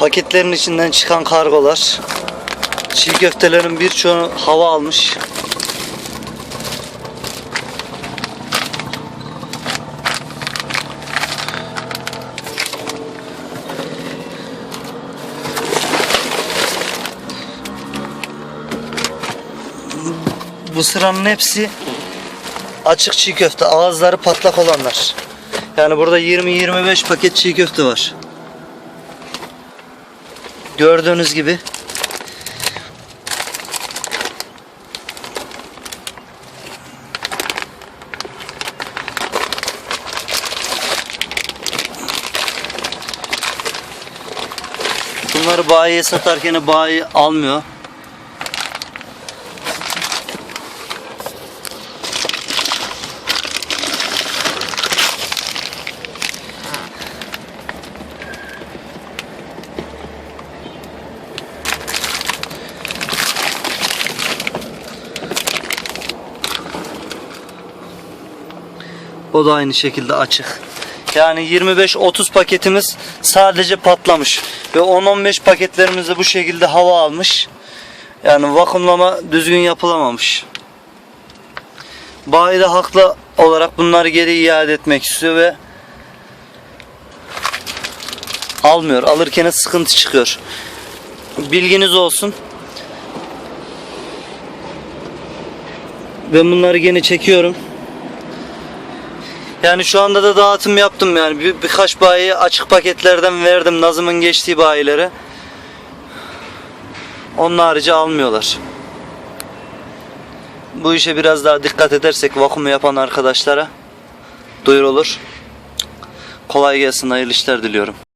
Paketlerin içinden çıkan kargolar. Çiğ köftelerin birçoğu hava almış. Bu sıranın hepsi açık çiğ köfte. Ağızları patlak olanlar. Yani burada 20-25 paket çiğ köfte var. Gördüğünüz gibi. Bunları bayiye satarken bayi almıyor. O da aynı şekilde açık. Yani 25-30 paketimiz sadece patlamış. Ve 10-15 paketlerimiz de bu şekilde hava almış. Yani vakumlama düzgün yapılamamış. Bayi de haklı olarak bunları geri iade etmek istiyor ve almıyor. Alırken sıkıntı çıkıyor. Bilginiz olsun. Ben bunları gene çekiyorum. Yani şu anda da dağıtım yaptım yani bir, birkaç bayi açık paketlerden verdim Nazım'ın geçtiği bayilere. Onun harici almıyorlar. Bu işe biraz daha dikkat edersek vakumu yapan arkadaşlara duyurulur. Kolay gelsin hayırlı işler diliyorum.